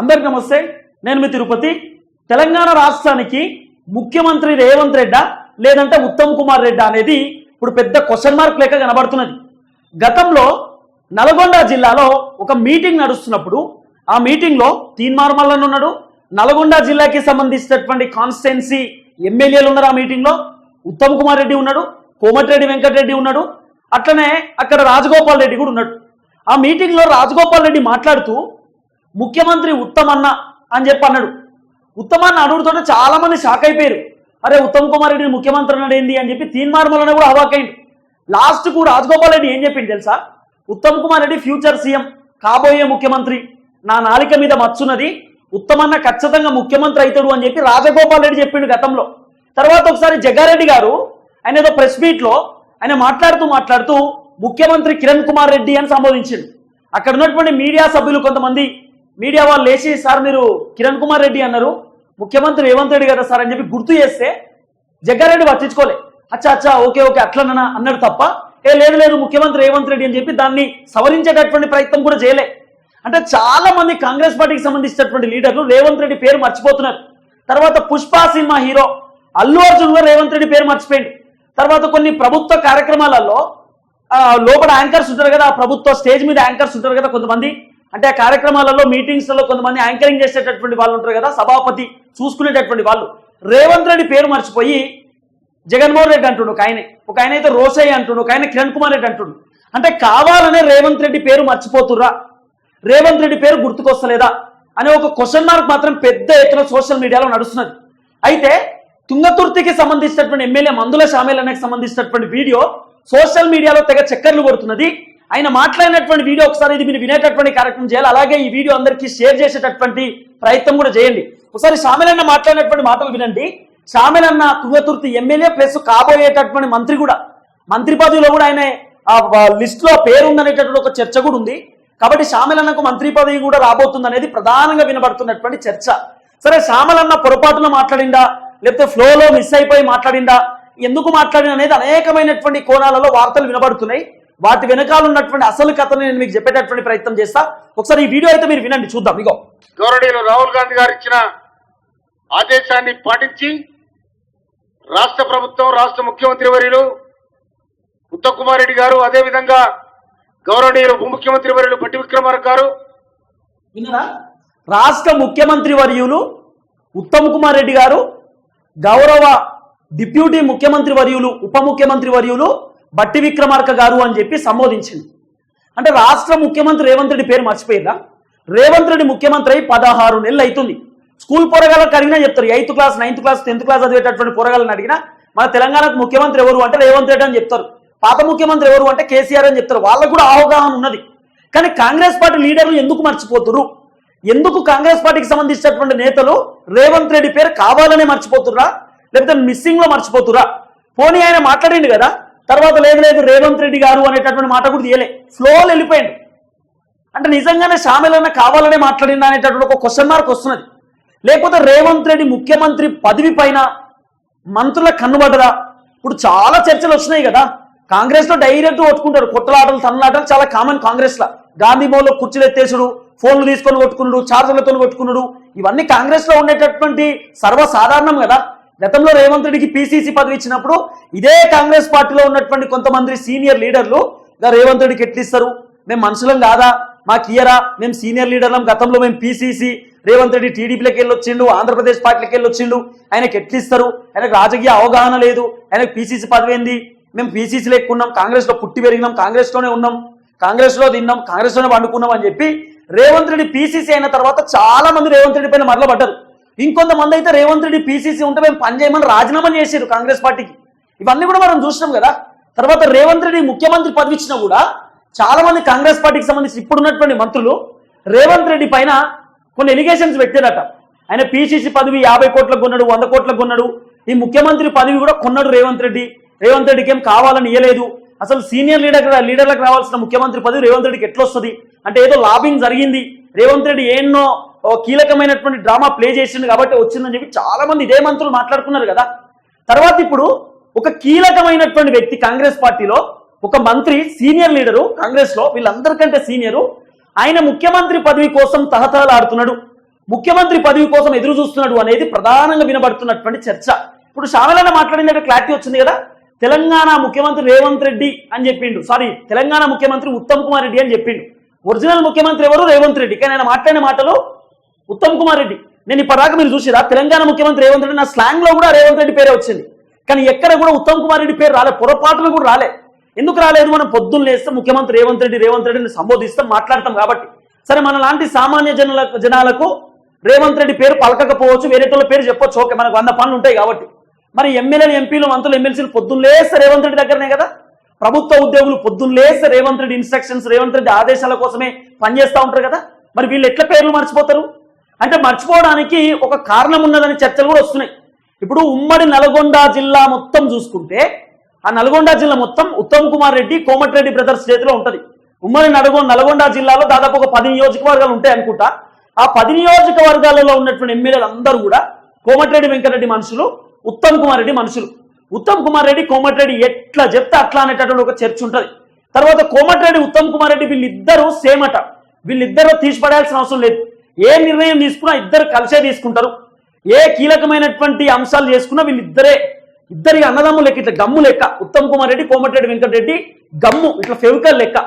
అందరికి నమస్తే. నేను మీ తిరుపతి. తెలంగాణ రాష్ట్రానికి ముఖ్యమంత్రి రేవంత్ రెడ్డా లేదంటే ఉత్తమ్ కుమార్ రెడ్డా అనేది ఇప్పుడు పెద్ద క్వశ్చన్ మార్క్ లెక్క కనబడుతున్నది. గతంలో నల్గొండ జిల్లాలో ఒక మీటింగ్ నడుస్తున్నప్పుడు ఆ మీటింగ్లో తీన్మార్మల్లన్ ఉన్నాడు. నల్గొండ జిల్లాకి సంబంధించినటువంటి కాన్స్టిట్యున్సీ ఎమ్మెల్యేలు ఉన్నారు ఆ మీటింగ్లో ఉత్తమ్ కుమార్ రెడ్డి ఉన్నాడు కోమటిరెడ్డి వెంకటరెడ్డి ఉన్నాడు. అట్లనే అక్కడ రాజగోపాల్ రెడ్డి కూడా ఉన్నాడు. ఆ మీటింగ్లో రాజగోపాల్ రెడ్డి మాట్లాడుతూ ముఖ్యమంత్రి ఉత్తమన్న అని చెప్పి అన్నాడు. ఉత్తమన్న అడుగుతుంటే చాలా మంది షాక్ అయిపోయారు. అరే ఉత్తమ్ కుమార్ రెడ్డి ముఖ్యమంత్రి అన్నాడు ఏంటి అని చెప్పి తీన్మార్మలనే కూడా అవాకైంది లాస్ట్కు రాజగోపాల్ రెడ్డి ఏం చెప్పింది తెలుసా? ఉత్తమ్ కుమార్ రెడ్డి ఫ్యూచర్ సీఎం కాబోయే ముఖ్యమంత్రి. నా నాలిక మీద మచ్చున్నది ఉత్తమన్న ఖచ్చితంగా ముఖ్యమంత్రి అవుతాడు అని చెప్పి రాజగోపాల్ రెడ్డి చెప్పిండు గతంలో. తర్వాత ఒకసారి జగ్గారెడ్డి గారు ఆయన ఏదో ప్రెస్ మీట్లో ఆయన మాట్లాడుతూ మాట్లాడుతూ ముఖ్యమంత్రి కిరణ్ కుమార్ రెడ్డి అని సంబోధించిండు. అక్కడ ఉన్నటువంటి మీడియా సభ్యులు కొంతమంది మీడియా వాళ్ళు లేచి సార్ మీరు కిరణ్ కుమార్ రెడ్డి అన్నారు ముఖ్యమంత్రి రేవంత్ రెడ్డి కదా సార్ అని చెప్పి గుర్తు చేస్తే జగ్గారెడ్డి పట్టించుకోలే. అచ్చా అచ్చా ఓకే ఓకే అట్లనన్నా అన్నాడు తప్ప ఏ లేదు లేదు ముఖ్యమంత్రి రేవంత్ రెడ్డి అని చెప్పి దాన్ని సవరించేటటువంటి ప్రయత్నం కూడా చేయలే. అంటే చాలా మంది కాంగ్రెస్ పార్టీకి సంబంధించినటువంటి లీడర్లు రేవంత్ రెడ్డి పేరు మర్చిపోతున్నారు. తర్వాత పుష్ప సినిమా హీరో అల్లు అర్జున్ కూడా రేవంత్ రెడ్డి పేరు మర్చిపోయింది తర్వాత కొన్ని ప్రభుత్వ కార్యక్రమాలలో లోపల యాంకర్స్ ఉంటారు కదా ప్రభుత్వ స్టేజ్ మీద యాంకర్స్ ఉంటారు కదా కొంతమంది అంటే ఆ కార్యక్రమాలలో మీటింగ్స్లలో కొంతమంది యాంకరింగ్ చేసేటటువంటి వాళ్ళు ఉంటారు కదా సభాపతి చూసుకునేటటువంటి వాళ్ళు. రేవంత్ రెడ్డి పేరు మర్చిపోయి జగన్మోహన్ రెడ్డి అంటుండు ఒక ఆయన. ఒక ఆయన అయితే రోసయ్య అంటుండు ఒక ఆయన కిరణ్ కుమార్ రెడ్డి అంటుండు. అంటే కావాలనే రేవంత్ రెడ్డి పేరు మర్చిపోతుర్రా? రేవంత్ రెడ్డి పేరు గుర్తుకొస్తలేదా? అనే ఒక క్వశ్చన్ మార్క్ మాత్రం పెద్ద ఎత్తున సోషల్ మీడియాలో నడుస్తున్నది. అయితే తుంగతుర్తికి సంబంధించినటువంటి ఎమ్మెల్యే మందుల షామేలకి సంబంధించినటువంటి వీడియో సోషల్ మీడియాలో తెగ చక్కర్లు కొడుతున్నది. ఆయన మాట్లాడినటువంటి వీడియో ఒకసారి ఇది మీరు వినేటటువంటి కార్యక్రమం చేయాలి. అలాగే ఈ వీడియో అందరికీ షేర్ చేసేటటువంటి ప్రయత్నం కూడా చేయండి. ఒకసారి షామిలన్న మాట్లాడినటువంటి మాటలు వినండి. షామిలన్న తుంగతుర్తి ఎమ్మెల్యే ప్లస్ కాబోయేటటువంటి మంత్రి కూడా మంత్రి పదవిలో కూడా ఆయన లిస్ట్లో పేరు ఒక చర్చ కూడా ఉంది. కాబట్టి షామిలన్నకు మంత్రి పదవి కూడా రాబోతుంది అనేది ప్రధానంగా వినబడుతున్నటువంటి చర్చ. సరే శ్యామలన్న పొరపాటున మాట్లాడిందా? లేకపోతే ఫ్లోలో మిస్ అయిపోయి మాట్లాడిందా? ఎందుకు మాట్లాడిన అనేది అనేకమైనటువంటి కోణాలలో వార్తలు వినబడుతున్నాయి. వాటి వెనకాల ఉన్నటువంటి అసలు కథను నేను మీకు చెప్పేటటువంటి ప్రయత్నం చేస్తా. ఒకసారి ఈ వీడియో అయితే మీరు వినండి చూద్దాం ఇగో. గౌరవనీయులు రాహుల్ గాంధీ గారు ఇచ్చిన ఆదేశాన్ని పాటించి రాష్ట్ర ప్రభుత్వం రాష్ట్ర ముఖ్యమంత్రి వర్యులు ఉత్తమ్ కుమార్ రెడ్డి గారు అదేవిధంగా గౌరవనీయులు ఉప ముఖ్యమంత్రి వర్యులు పట్టి విక్రమార్క గారు. విన్నారా? రాష్ట్ర ముఖ్యమంత్రి వర్యులు ఉత్తమ్ కుమార్ రెడ్డి గారు గౌరవ డిప్యూటీ ముఖ్యమంత్రి వర్యులు ఉప ముఖ్యమంత్రి వర్యులు బట్టి విక్రమార్క గారు అని చెప్పి సంబోధించింది. అంటే రాష్ట్ర ముఖ్యమంత్రి రేవంత్ రెడ్డి పేరు మర్చిపోయిందా రేవంత్ రెడ్డి ముఖ్యమంత్రి అయి పదహారు నెలలు అవుతుంది స్కూల్ పోరగాళ్ళకి అడిగినా చెప్తారు eighth class ninth class tenth class చదివేటటువంటి పోరగాళ్ళని అడిగినా మన తెలంగాణకు ముఖ్యమంత్రి ఎవరు అంటే రేవంత్ రెడ్డి అని చెప్తారు. పాత ముఖ్యమంత్రి ఎవరు అంటే కేసీఆర్ అని చెప్తారు. వాళ్ళకు కూడా అవగాహన ఉన్నది. కానీ కాంగ్రెస్ పార్టీ లీడర్లు ఎందుకు మర్చిపోతున్నారు ఎందుకు కాంగ్రెస్ పార్టీకి సంబంధించినటువంటి నేతలు రేవంత్ రెడ్డి పేరు కావాలనే మర్చిపోతుర్రా? లేకపోతే మిస్సింగ్లో మర్చిపోతురా పోనీ ఆయన మాట్లాడిండు కదా? తర్వాత లేదు లేదు రేవంత్ రెడ్డి గారు అనేటటువంటి మాట కూడా తీయలే. ఫ్లోలో వెళ్ళిపోయింది. అంటే నిజంగానే షామిలన్న కావాలనే మాట్లాడిందా అనేటటువంటి ఒక క్వశ్చన్ మార్క్ వస్తున్నది. లేకపోతే రేవంత్ రెడ్డి ముఖ్యమంత్రి పదవి పైన మంత్రుల కన్నుబడ్డదా ఇప్పుడు చాలా చర్చలు వచ్చినాయి కదా. కాంగ్రెస్లో డైరెక్ట్ కొట్టుకుంటారు. కొట్టలాటలు తన్నలాటలు చాలా కామన్ కాంగ్రెస్లో. గాంధీ మోలో కుర్చీలు ఎత్తేసుడు ఫోన్లు తీసుకొని కొట్టుకున్నాడు ఛార్జర్లతో కొట్టుకున్నాడు ఇవన్నీ కాంగ్రెస్లో ఉండేటటువంటి సర్వసాధారణం కదా. గతంలో రేవంత్ రెడ్డికి పిసిసి పదవి ఇచ్చినప్పుడు ఇదే కాంగ్రెస్ పార్టీలో ఉన్నటువంటి కొంతమంది సీనియర్ లీడర్లు "గా రేవంత్ రెడ్డికి ఎట్లిస్తారు మేము మనుషులం కాదా? మాకు ఇయరా మేము సీనియర్ లీడర్లం గతంలో మేము పిసిసి రేవంత్ రెడ్డి టీడీపీలోకి వెళ్ళొచ్చిండు ఆంధ్రప్రదేశ్ పార్టీకి వెళ్ళి వచ్చిండు ఆయనకి ఎట్లిస్తారు ఆయనకు రాజకీయ అవగాహన లేదు. ఆయనకు పిసిసి పదవి ఏంది? మేము పిసిసి లేకున్నాం కాంగ్రెస్లో పుట్టి పెరిగినాం. కాంగ్రెస్లోనే ఉన్నాం. కాంగ్రెస్లో తిన్నాం. కాంగ్రెస్లోనే పండుకున్నాం అని చెప్పి రేవంత్ రెడ్డి పిసిసి అయిన తర్వాత చాలా మంది రేవంత్ రెడ్డి పైన మరలబడ్డారు ఇంకొంతమంది అయితే రేవంత్ రెడ్డి పిసిసి ఉంటే మేము పని చేయమని రాజీనామా చేశారు కాంగ్రెస్ పార్టీకి. ఇవన్నీ కూడా మనం చూసినాం కదా. తర్వాత రేవంత్ రెడ్డి ముఖ్యమంత్రి పదవి ఇచ్చినా కూడా చాలా మంది కాంగ్రెస్ పార్టీకి సంబంధించి ఇప్పుడున్నటువంటి మంత్రులు రేవంత్ రెడ్డి పైన కొన్ని ఎలిగేషన్స్ పెట్టారట ఆయన పీసీసీ పదవి యాభై కోట్లకు కొన్నాడు వంద కోట్లకు కొన్నాడు. ఈ ముఖ్యమంత్రి పదవి కూడా కొన్నాడు రేవంత్ రెడ్డి. రేవంత్ రెడ్డికి ఏం కావాలని ఇయ్యలేదు. అసలు సీనియర్ లీడర్ లీడర్లకు రావాల్సిన ముఖ్యమంత్రి పదవి రేవంత్ రెడ్డికి ఎట్లొస్తుంది? అంటే ఏదో లాబింగ్ జరిగింది. రేవంత్ రెడ్డి ఎన్నో కీలకమైనటువంటి డ్రామా ప్లే చేసిండు కాబట్టి వచ్చిందని చెప్పి చాలా మంది ఇదే మంత్రులు మాట్లాడుకున్నారు కదా. తర్వాత ఇప్పుడు ఒక కీలకమైనటువంటి వ్యక్తి కాంగ్రెస్ పార్టీలో ఒక మంత్రి సీనియర్ లీడరు కాంగ్రెస్లో వీళ్ళందరికంటే సీనియరు ఆయన ముఖ్యమంత్రి పదవి కోసం తహతహలాడుతున్నాడు. ముఖ్యమంత్రి పదవి కోసం ఎదురు చూస్తున్నాడు అనేది ప్రధానంగా వినబడుతున్నటువంటి చర్చ. ఇప్పుడు షామలన్న మాట్లాడిన క్లారిటీ వచ్చింది కదా. తెలంగాణ ముఖ్యమంత్రి రేవంత్ రెడ్డి అని చెప్పిండు. సారీ తెలంగాణ ముఖ్యమంత్రి ఉత్తమ్ కుమార్ రెడ్డి అని చెప్పిండు. ఒరిజినల్ ముఖ్యమంత్రి ఎవరు? రేవంత్ రెడ్డి. కానీ ఆయన మాట్లాడిన మాటలు ఉత్తమ్ కుమార్ రెడ్డి. నేను ఇప్పటిదాకా మీరు చూసిరా తెలంగాణ ముఖ్యమంత్రి రేవంత్ రెడ్డి నా స్లాంగ్లో కూడా రేవంత్ రెడ్డి పేరే వచ్చింది. కానీ ఎక్కడ కూడా ఉత్తమ్ కుమార్ రెడ్డి పేరు రాలే పొరపాటున కూడా రాలే. ఎందుకు రాలేదు? మనం పొద్దున్న లేస్తే ముఖ్యమంత్రి రేవంత్ రెడ్డి రేవంత్ రెడ్డిని సంబోధిస్తాం మాట్లాడతాం కాబట్టి. సరే మన లాంటి సామాన్య జనుల జనాలకు రేవంత్ రెడ్డి పేరు పలకకపోవచ్చు వేరేటోళ్ళ పేరు చెప్పొచ్చు. ఓకే మనకు వంద పనులు ఉంటాయి కాబట్టి. మరి ఎమ్మెల్యేలు ఎంపీలు మంత్రులు ఎమ్మెల్సీలు పొద్దున్నేస్తే రేవంత్ రెడ్డి దగ్గరనే కదా? ప్రభుత్వ ఉద్యోగులు పొద్దున్నేస్తే రేవంత్ రెడ్డి ఇన్స్ట్రక్షన్స్ రేవంత్ రెడ్డి ఆదేశాల కోసమే పనిచేస్తూ ఉంటారు కదా? మరి వీళ్ళు ఎట్లా పేర్లు మర్చిపోతారు? అంటే మర్చిపోవడానికి ఒక కారణం ఉన్నదని చర్చలు కూడా వస్తున్నాయి. ఇప్పుడు ఉమ్మడి నల్గొండ జిల్లా మొత్తం చూసుకుంటే ఆ నల్గొండ జిల్లా మొత్తం ఉత్తమ్ కుమార్ రెడ్డి కోమటిరెడ్డి బ్రదర్స్ చేతిలో ఉంటుంది. ఉమ్మడి నల్గొండ నల్గొండ జిల్లాలో దాదాపు ఒక పది నియోజకవర్గాలు ఉంటాయి అనుకుంటా. ఆ పది నియోజకవర్గాలలో ఉన్నటువంటి ఎమ్మెల్యేలు అందరూ కూడా కోమటిరెడ్డి వెంకటరెడ్డి మనుషులు ఉత్తమ్ కుమార్ రెడ్డి మనుషులు. ఉత్తమ్ కుమార్ రెడ్డి కోమటిరెడ్డి ఎట్లా చెప్తే అట్లా అనేటటువంటి ఒక చర్చ ఉంటుంది. తర్వాత కోమటిరెడ్డి ఉత్తమ్ కుమార్ రెడ్డి వీళ్ళిద్దరూ సేమ్ అట. వీళ్ళిద్దరూ తీసిపడాల్సిన అవసరం లేదు. ఏ నిర్ణయం తీసుకున్నా ఇద్దరు కలిసే తీసుకుంటారు. ఏ కీలకమైనటువంటి అంశాలు చేసుకున్నా వీళ్ళిద్దరే. ఇద్దరి అన్నదమ్ము లెక్క ఇట్లా గమ్ము లెక్క. ఉత్తమ్ కుమార్ రెడ్డి కోమటిరెడ్డి వెంకటరెడ్డి గమ్ము ఇట్లా ఫెవికల్ లెక్క.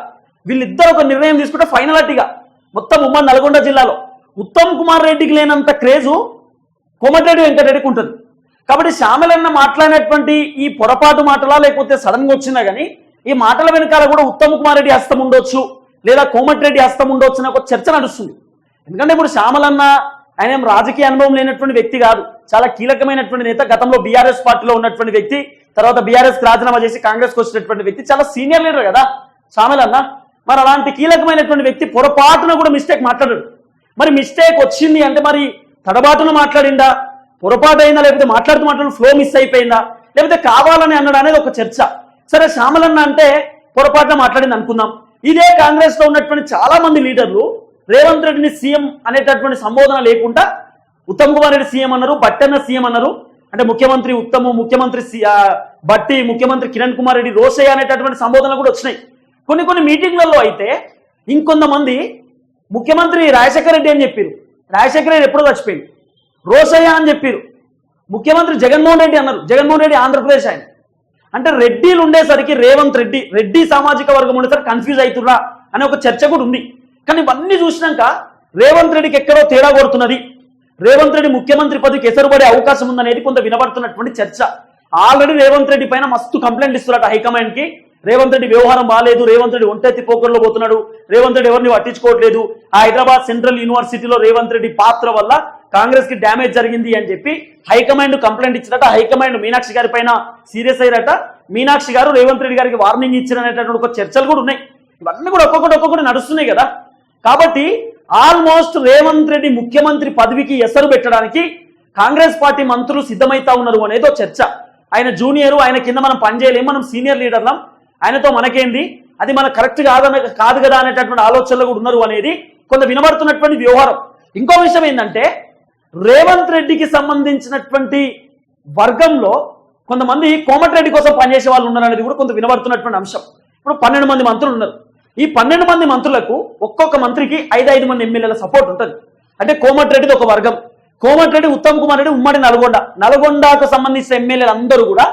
వీళ్ళిద్దరు ఒక నిర్ణయం తీసుకుంటే ఫైనలాటిగా మొత్తం ఉమ్మడి నల్గొండ జిల్లాలో. ఉత్తమ్ కుమార్ రెడ్డికి లేనంత క్రేజు కోమటిరెడ్డి వెంకటరెడ్డికి ఉంటుంది. కాబట్టి శ్యామలన్న మాట్లాడినటువంటి ఈ పొరపాటు మాటలా లేకపోతే సడన్గా వచ్చినా కానీ ఈ మాటల వెనకాల కూడా ఉత్తమ్ కుమార్ రెడ్డి హస్తం ఉండొచ్చు లేదా కోమటిరెడ్డి హస్తం ఉండొచ్చు అనే ఒక చర్చ నడుస్తుంది. ఎందుకంటే ఇప్పుడు శ్యామలన్న ఆయన ఏం రాజకీయ అనుభవం లేనటువంటి వ్యక్తి కాదు. చాలా కీలకమైనటువంటి నేత గతంలో బీఆర్ఎస్ పార్టీలో ఉన్నటువంటి వ్యక్తి తర్వాత బీఆర్ఎస్ రాజీనామా చేసి కాంగ్రెస్ వచ్చినటువంటి వ్యక్తి చాలా సీనియర్ లీడర్ కదా శ్యామలన్న. మరి అలాంటి కీలకమైనటువంటి వ్యక్తి పొరపాటున కూడా మిస్టేక్ మాట్లాడాడు. మరి మిస్టేక్ వచ్చింది అంటే మరి తడబాటున మాట్లాడిందా? పొరపాటు అయిందా? లేకపోతే మాట్లాడుతూ మాట్లాడు ఫ్లో మిస్ అయిపోయిందా? లేకపోతే కావాలని అన్నాడు అనేది ఒక చర్చ. సరే శ్యామలన్న అంటే పొరపాటున మాట్లాడింది అనుకుందాం. ఇదే కాంగ్రెస్లో ఉన్నటువంటి చాలా మంది లీడర్లు రేవంత్ రెడ్డిని సీఎం అనేటటువంటి సంబోధన లేకుండా ఉత్తమ్ కుమార్ రెడ్డి సీఎం అన్నారు బట్టన్న సీఎం అన్నారు. అంటే ముఖ్యమంత్రి ఉత్తమ్ ముఖ్యమంత్రి ఆ, బట్టి ముఖ్యమంత్రి కిరణ్ కుమార్ రెడ్డి రోషయ్య అనేటటువంటి సంబోధనలు కూడా వచ్చినాయి. కొన్ని కొన్ని మీటింగ్లలో అయితే ఇంకొంతమంది ముఖ్యమంత్రి రాజశేఖర రెడ్డి అని చెప్పారు. రాజశేఖర రెడ్డి ఎప్పుడో చచ్చిపోయింది రోసయ్య అని చెప్పారు. ముఖ్యమంత్రి జగన్మోహన్ రెడ్డి అన్నారు. జగన్మోహన్ రెడ్డి ఆంధ్రప్రదేశ్ ఆయన. అంటే రెడ్డిలు ఉండేసరికి రేవంత్ రెడ్డి రెడ్డి సామాజిక వర్గం ఉండేసరికి కన్ఫ్యూజ్ అవుతుర్రా అనే ఒక చర్చ కూడా ఉంది. కానీ ఇవన్నీ చూసినాక రేవంత్ రెడ్డికి ఎక్కడో తేడా కొడుతున్నది. రేవంత్ రెడ్డి ముఖ్యమంత్రి పదవికి ఎసరుపడే అవకాశం ఉందనేది కొంత వినబడుతున్నటువంటి చర్చ. ఆల్రెడీ రేవంత్ రెడ్డి పైన మస్తు కంప్లైంట్ ఇస్తున్నట హైకమాండ్కి రేవంత్ రెడ్డి వ్యవహారం బాగాలేదు రేవంత్ రెడ్డి ఒంటెత్తి పోకర్లో పోతున్నాడు రేవంత్ రెడ్డి ఎవరిని పట్టించుకోవట్లేదు. హైదరాబాద్ సెంట్రల్ యూనివర్సిటీలో రేవంత్ రెడ్డి పాత్ర వల్ల కాంగ్రెస్కి డ్యామేజ్ జరిగింది అని చెప్పి హైకమాండ్ కంప్లైంట్ ఇచ్చినట. హైకమాండ్ మీనాక్షి గారి పైన సీరియస్ అయ్యారట. మీనాక్షి గారు రేవంత్ రెడ్డి గారికి వార్నింగ్ ఇచ్చిననేటటువంటి ఒక చర్చలు కూడా ఉన్నాయి. ఇవన్నీ కూడా ఒక్కొక్కటి ఒక్కొక్కటి నడుస్తున్నాయి కదా. కాబట్టి ఆల్మోస్ట్ రేవంత్ రెడ్డి ముఖ్యమంత్రి పదవికి ఎసరు పెట్టడానికి కాంగ్రెస్ పార్టీ మంత్రులు సిద్ధమైతా ఉన్నారు అనేది ఒక చర్చ. ఆయన జూనియర్ ఆయన కింద మనం పనిచేయలేం మనం సీనియర్ లీడర్లం. ఆయనతో మనకేంది? అది మన కరెక్ట్ కాదన కాదు కదా అనేటటువంటి ఆలోచనలు కూడా ఉన్నారు అనేది కొంత వినబడుతున్నటువంటి వ్యవహారం. ఇంకో విషయం ఏంటంటే రేవంత్ రెడ్డికి సంబంధించినటువంటి వర్గంలో కొంతమంది కోమటిరెడ్డి కోసం పనిచేసే వాళ్ళు ఉన్నారనేది కూడా కొంత వినబడుతున్నటువంటి అంశం. ఇప్పుడు పన్నెండు మంది మంత్రులు ఉన్నారు. ఈ పన్నెండు మంది మంత్రులకు ఒక్కొక్క మంత్రికి ఐదు ఐదు మంది ఎమ్మెల్యేల సపోర్ట్ ఉంటుంది. అంటే కోమటిరెడ్డిది ఒక వర్గం. కోమటిరెడ్డి ఉత్తమ్ కుమార్ రెడ్డి ఉమ్మడి నల్గొండ. నల్గొండకు సంబంధించిన ఎమ్మెల్యేలు అందరూ కూడా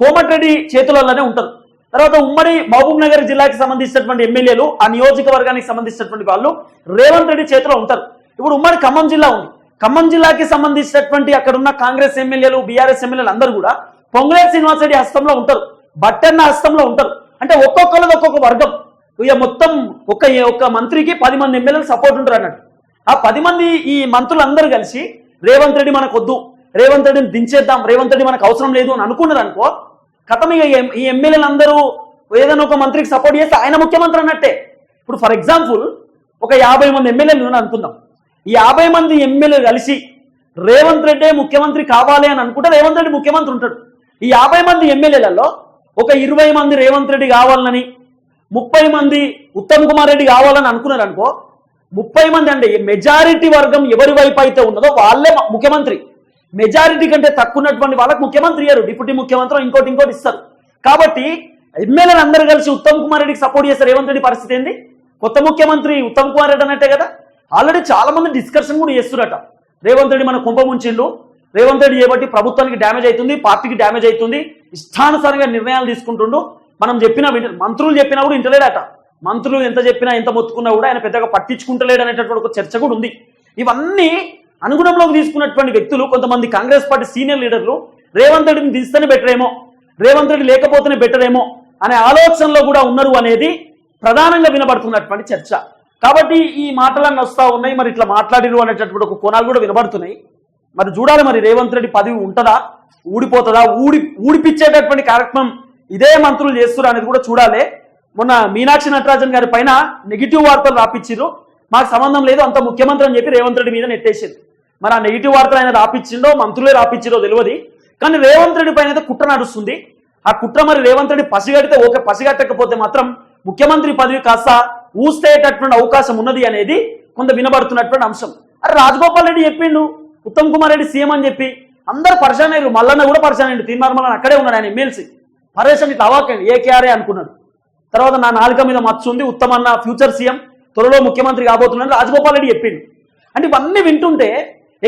కోమటిరెడ్డి చేతులలోనే ఉంటారు. తర్వాత ఉమ్మడి మహబూబ్ నగర్ జిల్లాకి సంబంధించినటువంటి ఎమ్మెల్యేలు ఆ నియోజకవర్గానికి సంబంధించినటువంటి వాళ్ళు రేవంత్ రెడ్డి చేతిలో ఉంటారు. ఇప్పుడు ఉమ్మడి ఖమ్మం జిల్లా ఉంది. ఖమ్మం జిల్లాకి సంబంధించినటువంటి అక్కడ ఉన్న కాంగ్రెస్ ఎమ్మెల్యేలు బీఆర్ఎస్ ఎమ్మెల్యేలు అందరూ కూడా పొంగులేటి శ్రీనివాసరెడ్డి హస్తంలో ఉంటారు. బట్టన్న హస్తంలో ఉంటారు. అంటే ఒక్కొక్కరిది ఒక్కొక్క వర్గం. ఇక మొత్తం ఒక ఒక మంత్రికి పది మంది ఎమ్మెల్యేలు సపోర్ట్ ఉంటారు అన్నట్టు. ఆ పది మంది ఈ మంత్రులందరూ కలిసి రేవంత్ రెడ్డి మనకు వద్దు రేవంత్ రెడ్డిని దించేద్దాం రేవంత్ రెడ్డి మనకు అవసరం లేదు అని అనుకున్నారు అనుకో కథం ఇక ఈ- ఎమ్మెల్యేలు అందరూ ఏదైనా ఒక మంత్రికి సపోర్ట్ చేస్తే ఆయన ముఖ్యమంత్రి అన్నట్టే. ఇప్పుడు ఫర్ ఎగ్జాంపుల్ ఒక యాభై మంది ఎమ్మెల్యేలు అనుకుందాం ఈ యాభై మంది ఎమ్మెల్యేలు కలిసి రేవంత్ రెడ్డే ముఖ్యమంత్రి కావాలి అని అనుకుంటే రేవంత్ రెడ్డి ముఖ్యమంత్రి ఉంటాడు. ఈ యాభై మంది ఎమ్మెల్యేలలో ఒక ఇరవై మంది రేవంత్ రెడ్డి కావాలని ముప్పై మంది ఉత్తమ్ కుమార్ రెడ్డి కావాలని అనుకున్నారు అనుకో ముప్పై మంది అంటే మెజారిటీ వర్గం ఎవరి వైపు అయితే ఉన్నదో వాళ్ళే ముఖ్యమంత్రి. మెజారిటీ కంటే తక్కువ ఉన్నటువంటి వాళ్ళకి ముఖ్యమంత్రి అయ్యారు డిప్యూటీ ముఖ్యమంత్రి ఇంకోటి ఇంకోటి ఇస్తారు. కాబట్టి ఎమ్మెల్యేలు అందరూ కలిసి ఉత్తమ్ కుమార్ రెడ్డికి సపోర్ట్ చేస్తారు రేవంత్ రెడ్డి పరిస్థితి ఏంది? కొత్త ముఖ్యమంత్రి ఉత్తమ్ కుమార్ రెడ్డి అన్నట్టే కదా? ఆల్రెడీ చాలా మంది డిస్కషన్ కూడా చేస్తున్నట రేవంత్ రెడ్డి మన కుంభ ముంచిండు. రేవంత్ రెడ్డి చేయబట్టి ప్రభుత్వానికి డ్యామేజ్ అవుతుంది పార్టీకి డ్యామేజ్ అవుతుంది ఇష్టానుసారంగా నిర్ణయాలు తీసుకుంటుండు. మనం చెప్పిన మంత్రులు చెప్పినా కూడా ఇంటలేడట మంత్రులు ఎంత చెప్పినా ఎంత మొత్తుకున్నా కూడా ఆయన పెద్దగా పట్టించుకుంటలేడు అనేటటువంటి ఒక చర్చ కూడా ఉంది. ఇవన్నీ అనుగుణంలోకి తీసుకున్నటువంటి వ్యక్తులు కొంతమంది కాంగ్రెస్ పార్టీ సీనియర్ లీడర్లు రేవంత్ రెడ్డిని దిస్తేనే బెటర్ ఏమో రేవంత్ రెడ్డి లేకపోతేనే బెటర్ ఏమో అనే ఆలోచనలో కూడా ఉన్నారు అనేది ప్రధానంగా వినబడుతున్నటువంటి చర్చ. కాబట్టి ఈ మాటలన్నీ వస్తా ఉన్నాయి. మరి ఇట్లా మాట్లాడిరు అనేటటువంటి ఒక కోణాలు కూడా వినబడుతున్నాయి. మరి చూడాలి మరి రేవంత్ రెడ్డి పదవి ఉంటుందా? ఊడిపోతుందా? ఊడి ఊడిపిచ్చేటటువంటి కార్యక్రమం ఇదే మంత్రులు చేస్తున్నారు అనేది కూడా చూడాలి. మొన్న మీనాక్షి నటరాజన్ గారి పైన నెగిటివ్ వార్తలు రాపిచ్చిర్రు మాకు సంబంధం లేదు అంత ముఖ్యమంత్రి అని చెప్పి రేవంత్ రెడ్డి మీద నెట్టేసింది మరి ఆ నెగిటివ్ వార్తలు ఆయన రాపిచ్చిండో మంత్రులే రాపిచ్చిరో తెలియదు. కానీ రేవంత్ రెడ్డి పైన అయితే కుట్ర నడుస్తుంది. ఆ కుట్ర మరి రేవంత్ రెడ్డి పసిగడితే ఓకే పసిగట్టకపోతే మాత్రం ముఖ్యమంత్రి పదవి కాస్త ఊస్తేటటువంటి అవకాశం ఉన్నది అనేది కొంత వినబడుతున్నటువంటి అంశం. అరే రాజగోపాల్ రెడ్డి చెప్పిండు ఉత్తమ్ కుమార్ రెడ్డి సీఎం అని చెప్పి అందరు పరిశాన్ అయ్యారు మల్లన్న కూడా పరిశాన్ అయ్యండి తీర్మార్ అక్కడే ఉన్నాడు ఆయన ఎమ్మెల్సీ పరేషన్ ఇట్లా అవాకండి ఏకేఆర్ఏ అనుకున్నాడు. తర్వాత నా నాలుక మీద మచ్చు ఉంది ఉత్తమన్న ఫ్యూచర్ సీఎం త్వరలో ముఖ్యమంత్రి కాబోతున్నాడు రాజగోపాల్ రెడ్డి చెప్పిండు. అంటే ఇవన్నీ వింటుంటే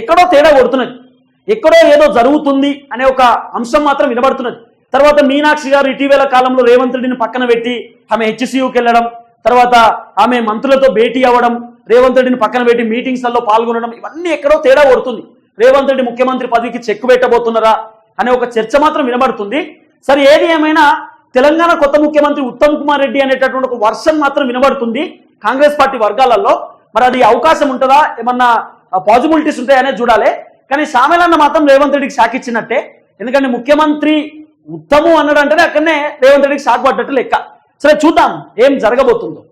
ఎక్కడో తేడా కొడుతున్నది. ఎక్కడో ఏదో జరుగుతుంది అనే ఒక అంశం మాత్రం వినబడుతున్నది. తర్వాత మీనాక్షి గారు ఇటీవల కాలంలో రేవంత్ రెడ్డిని పక్కన పెట్టి ఆమె హెచ్సియుకి వెళ్ళడం తర్వాత ఆమె మంత్రులతో భేటీ అవ్వడం రేవంత్ రెడ్డిని పక్కన పెట్టి మీటింగ్స్లలో పాల్గొనడం ఇవన్నీ ఎక్కడో తేడా కొడుతుంది. రేవంత్ రెడ్డి ముఖ్యమంత్రి పదవికి చెక్కు పెట్టబోతున్నారా అనే ఒక చర్చ మాత్రం వినబడుతుంది. సరే ఏది ఏమైనా తెలంగాణ కొత్త ముఖ్యమంత్రి ఉత్తమ్ కుమార్ రెడ్డి అనేటటువంటి ఒక వర్షన్ మాత్రం వినబడుతుంది కాంగ్రెస్ పార్టీ వర్గాలలో. మరి అది అవకాశం ఉంటుందా? ఏమన్నా పాజిబిలిటీస్ ఉంటాయనే చూడాలి. కానీ సామెలన్న మాత్రం రేవంత్ రెడ్డికి షాక్ ఇచ్చినట్టే. ఎందుకంటే ముఖ్యమంత్రి ఉత్తము అన్నాడంటేనే అక్కడనే రేవంత్ రెడ్డికి షాక్ పడ్డట్టు లెక్క. సరే చూద్దాం ఏం జరగబోతుందో.